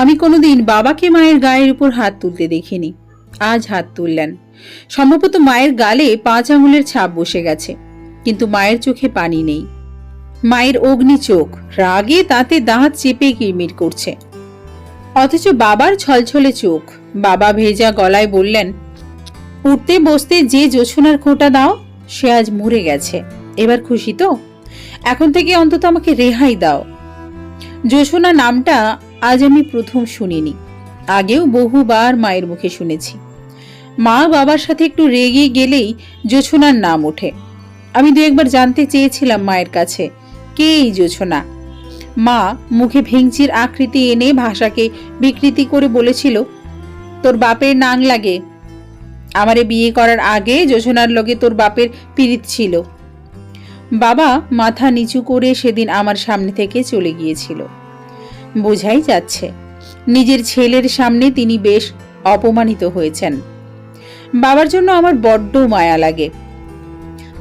আমি কোনোদিন বাবাকে মায়ের গায়ের উপর হাত তুলতে দেখিনি। আজ হাত তুললেন। সম্ভবত মায়ের গালে পাঁচ আঙুলের ছাপ বসে গেছে, কিন্তু মায়ের চোখে পানি নেই। মায়ের অগ্নি চোখ, রাগে তাতে দাঁত চেপে কিরমির করছে। অথচ বাবার ছলছলে চোখ, বাবা ভেজা গলায় বললেন, উঠতে বসতে যে জোছনার খোঁটা দাও, সে আজ মরে গেছে। এবার খুশি তো? এখন থেকে অন্তত আমাকে রেহাই দাও। জোছনা নামটা আজ আমি প্রথম শুনিনি। আগেও বহুবার মায়ের মুখে শুনেছি। মা বাবার সাথে একটু রেগে গেলেই জোছনার নাম ওঠে। আমি দু একবার জানতে চেয়েছিলাম মায়ের কাছে, কে এই জোছনা? মা মুখে আকৃতি এনে ভাষাকে বিকৃতি করে বলেছিল, তোর বাপের নাং লাগে। আমারে বিয়ে করার আগে যোজনার লগে তোর বাপের পীড়িত ছিল। বাবা মাথা নিচু করে সেদিন আমার সামনে থেকে চলে গিয়েছিল। বোঝাই যাচ্ছে। নিজের ছেলের সামনে তিনি বেশ অপমানিত হয়েছেন। বাবার জন্য আমার বড্ড মায়া লাগে।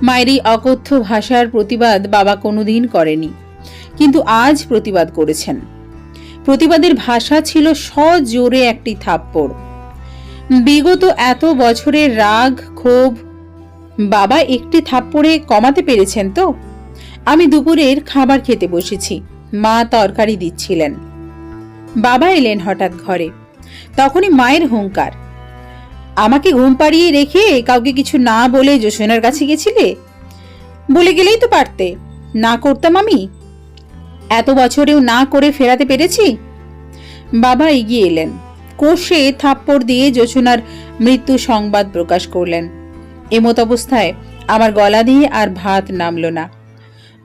মায়ের এই অকথ্য ভাষার প্রতিবাদ বাবা কোনোদিন করেনি, কিন্তু আজ প্রতিবাদ করেছেন। প্রতিবাদের ভাষা ছিল সজোরে একটি থাপ্পড়। বিগত এত বছরের রাগ, ক্ষোভ, বাবা একটি থাপ্পড়ে কমাতে পেরেছেন তো? আমি দুপুরের খাবার খেতে বসেছি। মা তরকারি দিচ্ছিলেন। বাবা এলেন হঠাৎ ঘরে। তখনই মায়ের হুঙ্কার। আমাকে ঘুম পাড়িয়ে রেখে কাউকে কিছু না বলে জোসনার কাছে গেছিলে? বলে গেলেই তো পারতে। না করতাম আমি? এত বছরেও না করে ফেরাতে পেরেছি? বাবা এগিয়ে এলেন। কোষে থাপ্পড় দিয়ে জোছনার মৃত্যু সংবাদ প্রকাশ করলেন। এমত অবস্থায় আমার গলা দিয়ে আর ভাত নামলো না।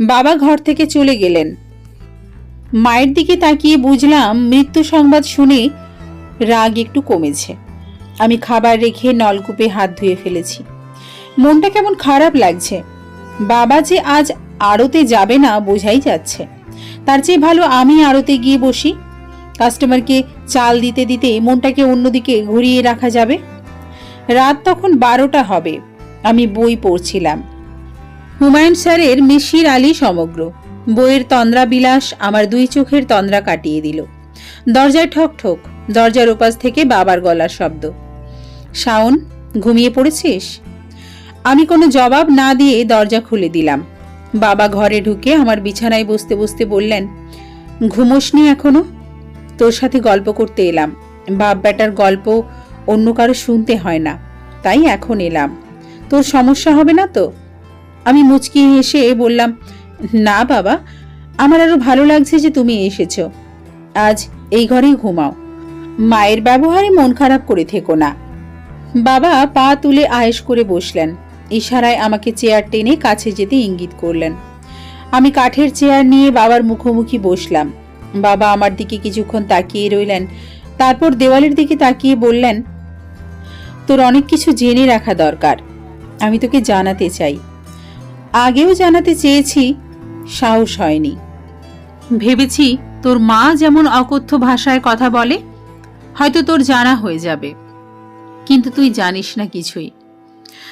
বাবা ঘর থেকে চলে গেলেন। মায়ের দিকে তাকিয়ে বুঝলাম মৃত্যু সংবাদ শুনে রাগ একটু কমেছে। আমি খাবার রেখে নলকূপে হাত ধুয়ে ফেলেছি। মনটা কেমন খারাপ লাগছে। বাবা যে আজ আড়তে যাবে না বোঝাই যাচ্ছে। তার চেয়ে ভালো আমি আড়তে গিয়ে বসি। কাস্টমারকে চাল দিতে দিতে মনটাকে অন্যদিকে ঘুরিয়ে রাখা যাবে। রাত তখন বারোটা হবে। আমি বই পড়ছিলাম। হুমায়ুন স্যারের মিশির আলী সমগ্র। বইয়ের তন্দ্রা বিলাস আমার দুই চোখের তন্দ্রা কাটিয়ে দিল। দরজায় ঠক ঠক, দরজার ওপাশ থেকে বাবার গলার শব্দ। শাওন, ঘুমিয়ে পড়েছিস? আমি কোনো জবাব না দিয়ে দরজা খুলে দিলাম। বাবা ঘরে ঢুকে আমার বিছানায় বসতে বসতে বললেন ঘুমোসনি এখনও? তোর সাথে গল্প করতে এলাম। বাপ বেটার গল্প অন্য কারও শুনতে হয় না, তাই এখন এলাম। তোর সমস্যা হবে না তো? আমি মুচকি হেসে বললাম না, বাবা। আমার আরও ভালো লাগছে যে তুমি এসেছ। আজ এই ঘরেই ঘুমাও। মায়ের ব্যবহারে মন খারাপ করে থেকো না। বাবা, পা তুলে আয়েশ করে বসলেন। ইশারায় আমাকে চেয়ার টেনে কাছে যেতে ইঙ্গিত করলেন। আমি কাঠের চেয়ার নিয়ে বাবার মুখোমুখি বসলাম। বাবা আমার দিকে কিছুক্ষণ তাকিয়ে রইলেন। তারপর দেওয়ালের দিকে তাকিয়ে বললেন, তোর অনেক কিছু জেনে রাখা দরকার। আমি তোকে জানাতে চাই। আগেও জানাতে চেয়েছি সাহস হয়নি। ভেবেছি তোর মা যেমন অকথ্য ভাষায় কথা বলে, হয়তো তোর জানা হয়ে যাবে। কিন্তু তুই জানিস না কিছুই।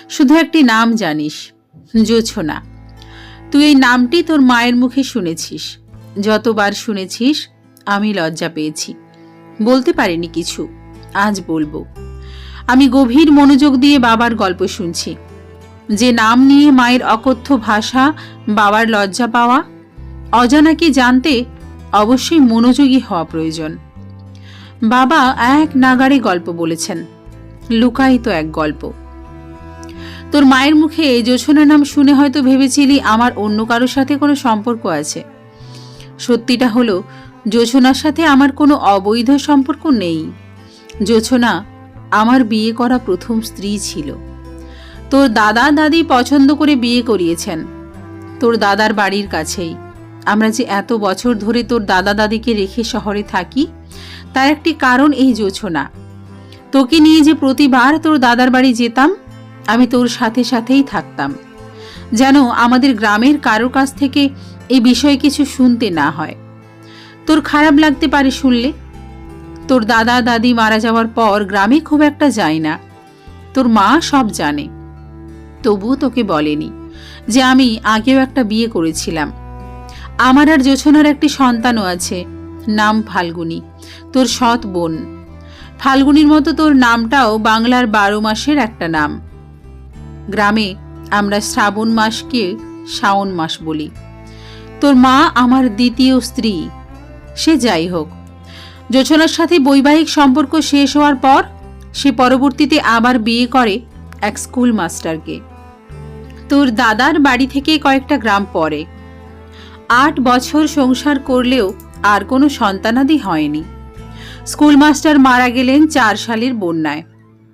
শুধু একটি নাম জানিস, জোছনা। তুই এই নামটি তোর মায়ের মুখে শুনেছিস। যতবার শুনেছিস, আমি লজ্জা পেয়েছি। বলতে পারিনি কিছু, আজ বলব। আমি গভীর মনোযোগ দিয়ে বাবার গল্প শুনছি। যে নাম নিয়ে মায়ের অকথ্য ভাষা, বাবার লজ্জা পাওয়া অজানাকে জানতে অবশ্যই মনোযোগী হওয়া প্রয়োজন। বাবা এক নাগারে গল্প বলেছেন, লুকায়িত এক গল্প। তোর মায়ের মুখে জোছনা নাম শুনে হয়তো ভেবেছিলি আমার অন্য কারোর সাথে কোনো সম্পর্ক আছে। সত্যিটা হলো, জোছনার সাথে আমার কোনো অবৈধ সম্পর্ক নেই। জোছনা আমার বিয়ে করা প্রথম স্ত্রী ছিল। তোর দাদা দাদি পছন্দ করে বিয়ে করিয়েছেন। তোর দাদার বাড়ির কাছেই। আমরা যে এত বছর ধরে তোর দাদা দাদিকে রেখে শহরে থাকি, তার একটি কারণ এই জোছনা তোকে নিয়ে যে প্রতিবার তোর দাদার বাড়ি যেতাম, আমি তোর সাথে সাথেই থাকতাম। যেন আমাদের গ্রামের কারোর কাছ থেকে এই বিষয়ে কিছু শুনতে না হয়। তোর খারাপ লাগতে পারে শুনলে। তোর দাদা দাদি মারা যাওয়ার পর গ্রামে খুব একটা যায় না। তোর মা সব জানে। তবুও তোকে বলেনি যে আমি আগেও একটা বিয়ে করেছিলাম। আমার আর জোছনার একটি সন্তানও আছে, নাম ফাল্গুনি, তোর সৎ বোন। ফাল্গুনির মতো তোর নামটাও বাংলার বারো মাসের একটা নাম। গ্রামে আমরা শ্রাবণ মাসকে শ্রাবণ মাস বলি। তোর মা আমার দ্বিতীয় স্ত্রী, সে যাই হোক। যোচনার সাথে বৈবাহিক সম্পর্ক শেষ হওয়ার পর সে পরবর্তীতে আবার বিয়ে করে এক স্কুল মাস্টারকে। তোর দাদার বাড়ি থেকে কয়েকটা গ্রাম পরে আট বছর সংসার করলেও আর কোনো সন্তানাদি হয়নি। স্কুল মাস্টার মারা গেলেন চার সালের বন্যায়।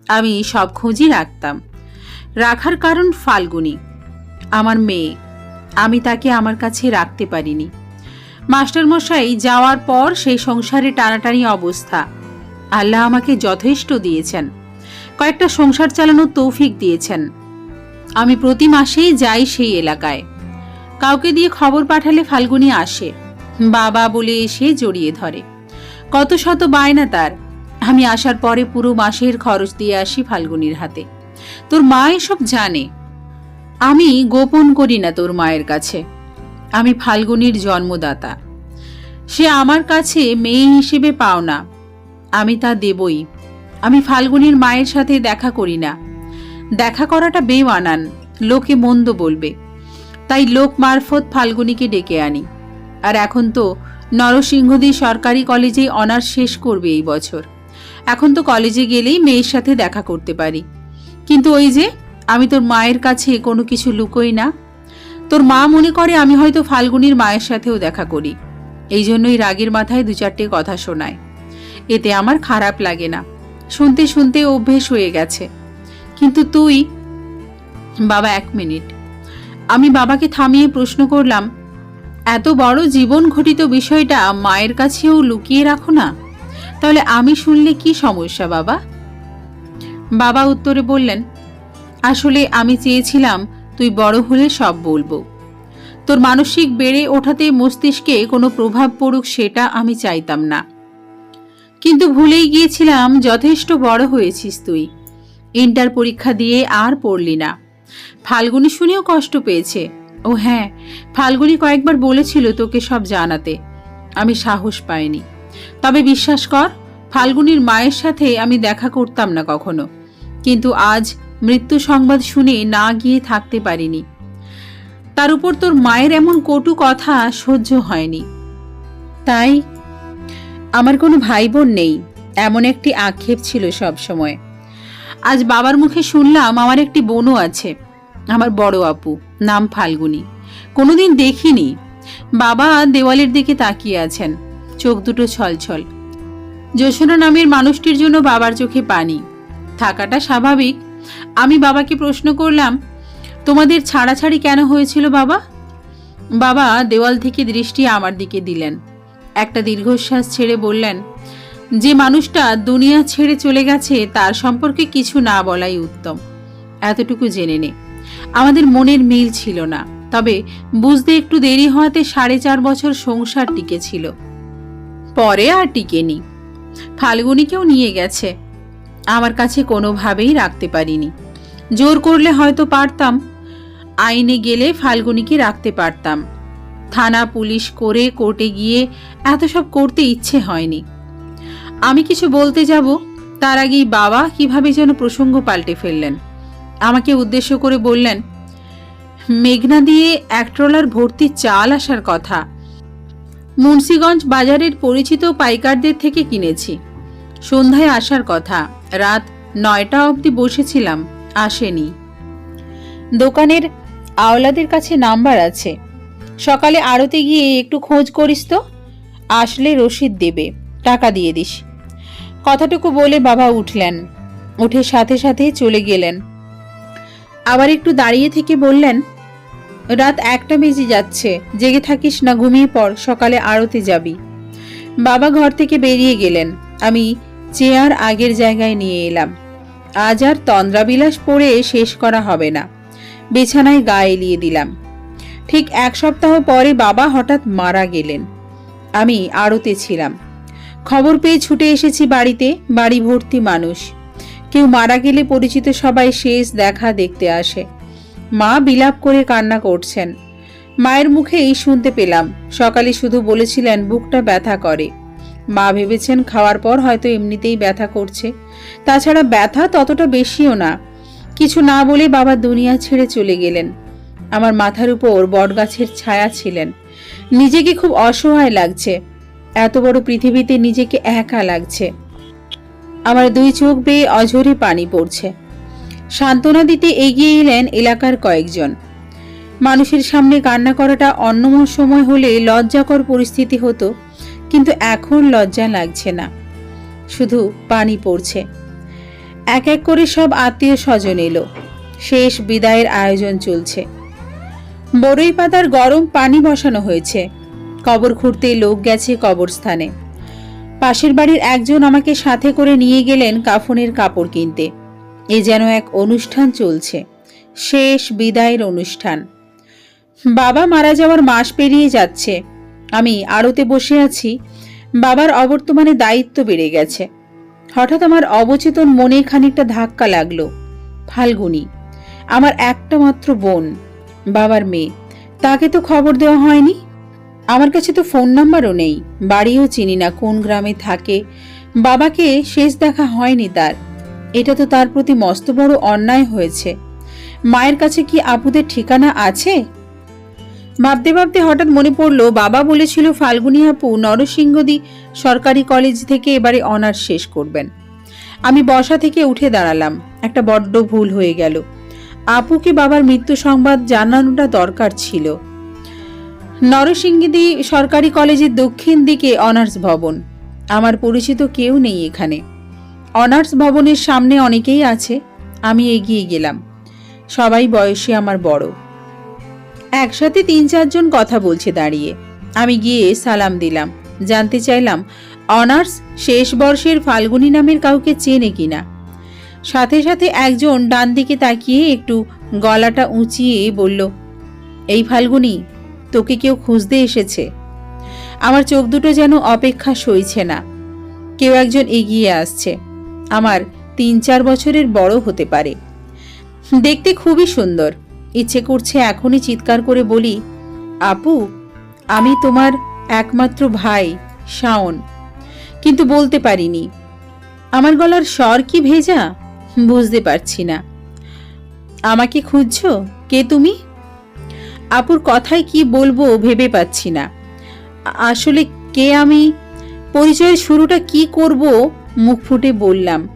আমি সব খোঁজই রাখতাম। রাখার কারণ ফাল্গুনি, আমার মেয়ে। আমি তাকে আমার কাছে রাখতে পারিনি। মাস্টারমশাই যাওয়ার পর সেই সংসারে টানাটানি অবস্থা। আল্লাহ আমাকে যথেষ্ট দিয়েছেন। কয়েকটা সংসার চালানোর তৌফিক দিয়েছেন। আমি প্রতি মাসেই যাই সেই এলাকায়। কাউকে দিয়ে খবর পাঠালে ফাল্গুনি আসে। বাবা বলে এসে জড়িয়ে ধরে। কত শত বায়না তার। আমি আসার পরে পুরো মাসের খরচ দিয়ে আসি ফাল্গুনির হাতে। তোর মা এসব জানে। আমি গোপন করি না তোর মায়ের কাছে। আমি ফাল্গুনির জন্মদাতা। সে আমার কাছে মেয়ে হিসেবে পাও না। আমি তা দেবই। আমি ফাল্গুনির মায়ের সাথে দেখা করি না। দেখা করাটা বেমানান লোকে মন্দ বলবে। তাই লোক মারফত ফাল্গুনিকে ডেকে আনি। আর এখন তো নরসিংহদী সরকারি কলেজেই অনার্স শেষ করবে এই বছর। এখন তো কলেজে গেলেই মেয়ের সাথে দেখা করতে পারি। কিন্তু ওই যে, আমি তোর মায়ের কাছে কোনো কিছু লুকোই না। তোর মা মনে করে আমি হয়তো ফাল্গুনির মায়ের সাথেও দেখা করি। এই জন্যই রাগের মাথায় দু চারটে কথা শোনায়। এতে আমার খারাপ লাগে না। শুনতে শুনতে অভ্যেস হয়ে গেছে। কিন্তু তুই, বাবা এক মিনিট। আমি বাবাকে থামিয়ে প্রশ্ন করলাম, এত বড় জীবন ঘটিত বিষয়টা মায়ের কাছেও লুকিয়ে রাখো না। তাহলে আমি শুনলে কি সমস্যা বাবা? বাবা উত্তরে বললেন, আসলে আমি চেয়েছিলাম তুই বড় হলে সব বলব। তোর মানসিক বেড়ে ওঠাতে মস্তিষ্কে কোনো প্রভাব পড়ুক সেটা আমি চাইতাম না। কিন্তু ভুলেই গিয়েছিলাম, যথেষ্ট বড় হয়েছিস তুই। ইন্টার পরীক্ষা দিয়ে আর পড়লি না। ফাল্গুনি শুনেও কষ্ট পেয়েছে। ও হ্যাঁ ফাল্গুনি কয়েকবার বলেছিল তোকে সব জানাতে। আমি সাহস পাইনি। তবে বিশ্বাস কর, ফাল্গুনির মায়ের সাথে আমি দেখা করতাম না কখনো। কিন্তু আজ মৃত্যু সংবাদ শুনে না গিয়ে থাকতে পারিনি। তার উপর তোর মায়ের এমন কটু কথা সহ্য হয়নি। তাই আমার কোনো ভাই বোন নেই, এমন একটি আক্ষেপ ছিল সব সময় আজ বাবার মুখে শুনলাম আমার একটি বোনও আছে, আমার বড় আপু, নাম ফাল্গুনি। কোনোদিন দেখিনি। বাবা দেওয়ালের দিকে তাকিয়ে আছেন, চোখ দুটো ছলছল। যশোনা নামের মানুষটির জন্য বাবার চোখে পানি। থাকাটা স্বাভাবিক। আমি বাবাকে প্রশ্ন করলাম, তোমাদের ছাড়াছাড়ি কেন হয়েছিল বাবা? বাবা দেওয়াল থেকে দৃষ্টি আমার দিকে দিলেন। একটা দীর্ঘশ্বাস ছেড়ে বললেন যে মানুষটা দুনিয়া ছেড়ে চলে গেছে, তার সম্পর্কে কিছু না বলাই উত্তম। এতটুকু জেনে নে। আমাদের মনের মিল ছিল না, তবে বুঝতে একটু দেরি হওয়াতে সাড়ে চার বছর সংসার টিকেছিল। পরে আর টিকেনি। ফাল্গুনিকেও নিয়ে গেছে। আমার কাছে কোনোভাবেই রাখতে পারিনি। জোর করলে হয়তো পারতাম, আইনে গেলে ফাল্গুনিকে রাখতে পারতাম। থানা পুলিশ করে কোর্টে গিয়ে এত সব করতে ইচ্ছে হয়নি। আমি কিছু বলতে যাব? তার আগেই বাবা কীভাবে যেন প্রসঙ্গ পাল্টে ফেললেন। আমাকে উদ্দেশ্য করে বললেন, মেঘনা দিয়ে এক ট্রলার ভর্তি চাল আসার কথা। মুন্সীগঞ্জ বাজারের পরিচিত পাইকারদের থেকে কিনেছি। সন্ধ্যায় আসার কথা। রাত নয়টা অবধি বসেছিলাম, আসেনি। দোকানের আওলাদের কাছে নাম্বার আছে। সকালে আড়তে গিয়ে একটু খোঁজ করিস তো? আসলে রসিদ দেবে। টাকা দিয়ে দিস। কথাটুকু বলে বাবা উঠলেন। উঠে সাথে সাথে চলে গেলেন। আবার একটু দাঁড়িয়ে থেকে বললেন, রাত একটা বেজে যাচ্ছে, জেগে থাকিস না, ঘুমিয়ে পর সকালে আড়তে যাবি। বাবা ঘর থেকে বেরিয়ে গেলেন। আমি চেয়ার আগের জায়গায় নিয়ে এলাম। আজ আর তন্দ্রাবিলাস পড়ে শেষ করা হবে না। বিছানায় গা এলিয়ে দিলাম। ঠিক এক সপ্তাহ পরে বাবা হঠাৎ মারা গেলেন। আমি আড়তে ছিলাম। খবর পেয়ে ছুটে এসেছি বাড়িতে, বাড়ি ভর্তি মানুষ। কেউ মারা গেলে পরিচিত সবাই শেষ দেখা দেখতে আসে। মা বিলাপ করে কান্না করছেন। মায়ের মুখে এই শুনতে পেলাম, সকালে শুধু বলেছিলেন বুকটা ব্যথা করে। মা ভেবেছেন খাওয়ার পর হয়তো এমনিতেই ব্যথা করছে। তাছাড়া ব্যথা ততটা বেশিও না। কিছু না বলে বাবা দুনিয়া ছেড়ে চলে গেলেন। আমার মাথার উপর বটগাছের ছায়া ছিলেন। নিজেকে খুব অসহায় লাগছে। এত বড় পৃথিবীতে নিজেকে একা লাগছে। আমার দুই চোখ বেয়ে অঝরে পানি পড়ছে। সান্ত্বনা দিতে এগিয়ে এলেন এলাকার কয়েকজন। মানুষের সামনে কান্না করাটা অন্য সময় হলে লজ্জাকর পরিস্থিতি হতো, কিন্তু এখন লজ্জা লাগছে না। শুধু পানি পড়ছে। এক এক করে সব আত্মীয় স্বজন এলো। শেষ বিদায়ের আয়োজন চলছে। বড়ই পাতার গরম পানি বসানো হয়েছে। কবর খুঁড়তে লোক গেছে কবরস্থানে। পাশের বাড়ির একজন আমাকে সাথে করে নিয়ে গেলেন কাফনের কাপড় কিনতে। এ যেন এক অনুষ্ঠান চলছে। শেষ বিদায়ের অনুষ্ঠান। বাবা মারা যাওয়ার মাস পেরিয়ে যাচ্ছে। আমি আড়তে বসে আছি। বাবার অবর্তমানে দায়িত্ব বেড়ে গেছে। হঠাৎ আমার অবচেতন মনে খানিকটা ধাক্কা লাগল। ফাল্গুনি, আমার একটা মাত্র বোন, বাবার মেয়ে। তাকে তো খবর দেওয়া হয়নি? আমার কাছে তো ফোন নাম্বারও নেই, বাড়িও চিনি না কোন গ্রামে থাকে। বাবাকে শেষ দেখা হয়নি তার। এটা তো তার প্রতি মস্ত বড় অন্যায় হয়েছে। মায়ের কাছে কি আপুদের ঠিকানা আছে? ভাবতে ভাবতে হঠাৎ মনে পড়ল, বাবা বলেছিল ফাল্গুনী আপু নরসিংহদি সরকারি কলেজ থেকে এবারে অনার্স শেষ করবেন। আমি বসা থেকে উঠে দাঁড়ালাম, একটা বড্ড ভুল হয়ে গেল। আপুকে বাবার মৃত্যু সংবাদ জানানোটা দরকার ছিল। নরসিংহদি সরকারি কলেজের দক্ষিণ দিকে অনার্স ভবন। আমার পরিচিত কেউ নেই এখানে। অনার্স ভবনের সামনে অনেকেই আছে, আমি এগিয়ে গেলাম। সবাই বয়সে আমার বড়। একসাথে তিন চারজন কথা বলছে দাঁড়িয়ে। আমি গিয়ে সালাম দিলাম। জানতে চাইলাম, অনার্স শেষ বর্ষের ফাল্গুনী নামের কাউকে চেনে কিনা? সাথে সাথে একজন ডান দিকে তাকিয়ে একটু গলাটা উঁচিয়ে বলল, এই ফাল্গুনি তোকে কেউ খুঁজতে এসেছে। আমার চোখ দুটো যেন অপেক্ষা সইছে না। কেউ একজন এগিয়ে আসছে। আমার তিন চার বছরের বড় হতে পারে। দেখতে খুবই সুন্দর। ইচ্ছে করছে এখনই চিৎকার করে বলি, আপু, আমি তোমার একমাত্র ভাই, শাওন। কিন্তু বলতে পারিনি। আমার গলার স্বর কি ভেজা? বুঝতে পারছি না। আমাকে খুঁজছো? কে তুমি? আপুর কথায় কি বলব ভেবে পাচ্ছি না। আসলে কে আমি? পরিচয়ের শুরুটা কি করব? মুখ ফুটে বললাম,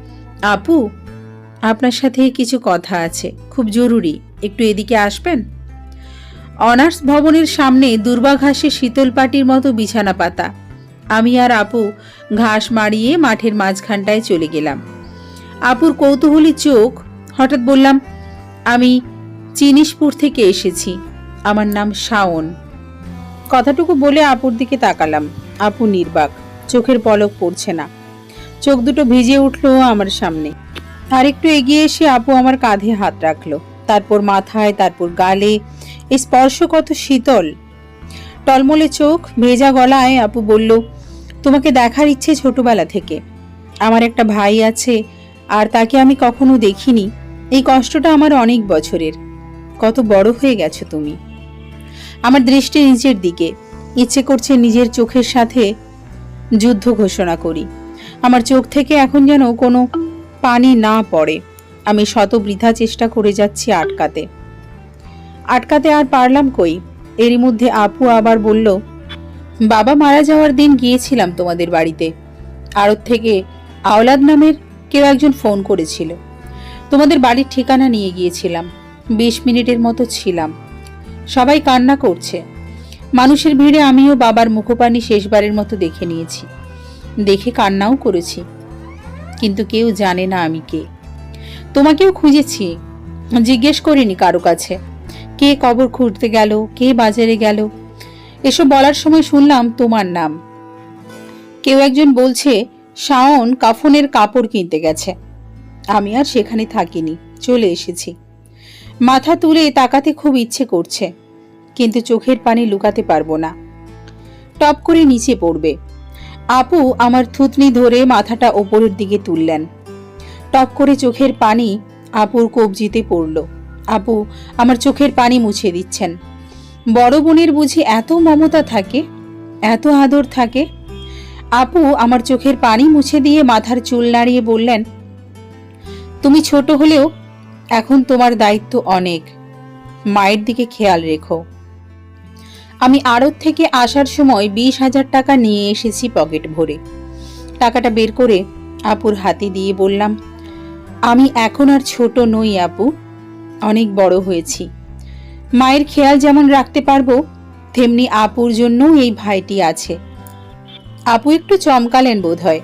আপু, আপনার সাথে কিছু কথা আছে, খুব জরুরি, একটু এদিকে আসবেন? অনার্স ভবনের সামনে দুর্বা ঘাসে শীতল পাটির মতো বিছানা পাতা। আমি আর আপু ঘাস মাড়িয়ে মাঠের মাঝখানটায় চলে গেলাম। আপুর কৌতূহলী চোখ, হঠাৎ বললাম, আমি চিনিসপুর থেকে এসেছি। আমার নাম শাওন। কথাটুকু বলে আপুর দিকে তাকালাম। আপু নির্বাক, চোখের পলক পড়ছে না। চোখ দুটো ভিজে উঠল আমার সামনে। আর একটু এগিয়ে এসে আপু আমার কাঁধে হাত রাখল। তারপর মাথায়, তারপর গালে, এই স্পর্শ কত শীতল। টলমলে চোখ, ভেজা গলায় আপু বলল, তোমাকে দেখার ইচ্ছে ছোটবেলা থেকে। আমার একটা ভাই আছে, আর তাকে আমি কখনো দেখিনি। এই কষ্টটা আমার অনেক বছরের। কত বড় হয়ে গেছো তুমি। আমার দৃষ্টি নিচের দিকে। ইচ্ছে করছে নিজের চোখের সাথে যুদ্ধ ঘোষণা করি। আমার চোখ থেকে এখন যেন কোনো পানি না পড়ে। আমি শত বৃথা চেষ্টা করে যাচ্ছি আটকাতে। আটকাতে আর পারলাম কই? এরই মধ্যে আপু আবার বলল, বাবা মারা যাওয়ার দিন গিয়েছিলাম তোমাদের বাড়িতে। আড়ত থেকে আওলাদ নামের কেউ একজন ফোন করেছিল। তোমাদের বাড়ির ঠিকানা নিয়ে গিয়েছিলাম। বিশ মিনিটের মতো ছিলাম। সবাই কান্না করছে। মানুষের ভিড়ে আমিও বাবার মুখপানি শেষবারের মতো দেখে নিয়েছি। দেখে কান্নাও করেছি। কিন্তু কেউ জানে না আমি কে। তোমাকেও খুঁজেছি। জিজ্ঞেস করিনি কারও কাছে। কে কবর খুঁড়তে গেল? কে বাজারে গেল? এসব বলার সময় শুনলাম তোমার নাম। কেউ একজন বলছে, শাওন কাফনের কাপড় কিনতে গেছে। আমি আর সেখানে থাকিনি, চলে এসেছি। মাথা তুলে তাকাতে খুব ইচ্ছে করছে। কিন্তু চোখের পানি লুকাতে পারব না। টপ করে নিচে পড়বে। আপু আমার থুতনি ধরে মাথাটা ওপরের দিকে তুললেন। টপ করে চোখের পানি আপুর কবজিতে পড়ল। আপু আমার চোখের পানি মুছে দিচ্ছেন। বড় বোনের বুঝি এত মমতা থাকে, এত আদর থাকে। আপু আমার চোখের পানি মুছে দিয়ে মাথার চুল নাড়িয়ে বললেন, তুমি ছোট হলেও এখন তোমার দায়িত্ব অনেক। মায়ের দিকে খেয়াল রেখো। আমি আড়ত থেকে আসার সময় বিশ হাজার টাকা নিয়ে এসেছি পকেট ভরে। টাকাটা বের করে আপুর হাতে দিয়ে বললাম, আমি এখন আর ছোট নই আপু, অনেক বড় হয়েছি। মায়ের খেয়াল যেমন রাখতে পারব, তেমনি আপুর জন্য এই ভাইটি আছে। আপু একটু চমকালেন বোধ হয়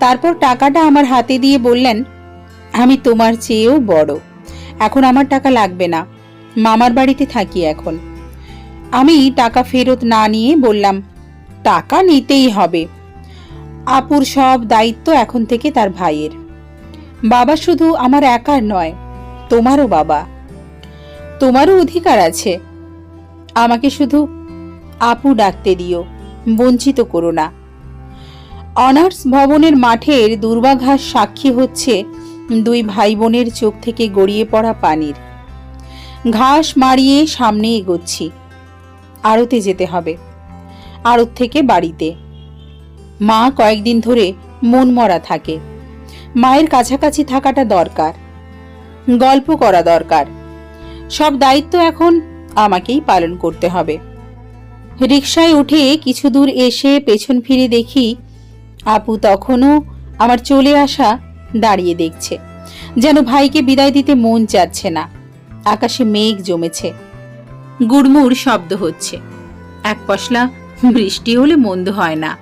তারপর টাকাটা আমার হাতে দিয়ে বললেন, আমি তোমার চেয়েও বড়। এখন আমার টাকা লাগবে না। মামার বাড়িতে থাকি এখন। আমি টাকা ফেরত না নিয়ে বললাম, টাকা নিতেই হবে। আপুর সব দায়িত্ব এখন থেকে তার ভাইয়ের। বাবা শুধু আমার একার নয়, তোমারও বাবা। তোমারও অধিকার আছে। আমাকে শুধু আপু ডাকতে দিও, বঞ্চিত করো না। অনার্স ভবনের মাঠের দুর্বাঘাস সাক্ষী হচ্ছে দুই ভাই বোনের চোখ থেকে গড়িয়ে পড়া পানির। ঘাস মারিয়ে সামনে এগোচ্ছি। আড়তে যেতে হবে। আড়ত থেকে বাড়িতে। মা কয়েকদিন ধরে মন মরা থাকে। মায়ের কাছাকাছি থাকাটা দরকার। গল্প করা দরকার। সব দায়িত্ব এখন আমাকেই পালন করতে হবে। রিকশায় উঠে কিছু দূর এসে পেছন ফিরে দেখি আপু তখনও আমার চলে আসা দাঁড়িয়ে দেখছে। যেন ভাইকে বিদায় দিতে মন চাচ্ছে না। আকাশে মেঘ জমেছে। গুড়মুড় শব্দ হচ্ছে। এক পশলা বৃষ্টি হলে মন্দ হয় না।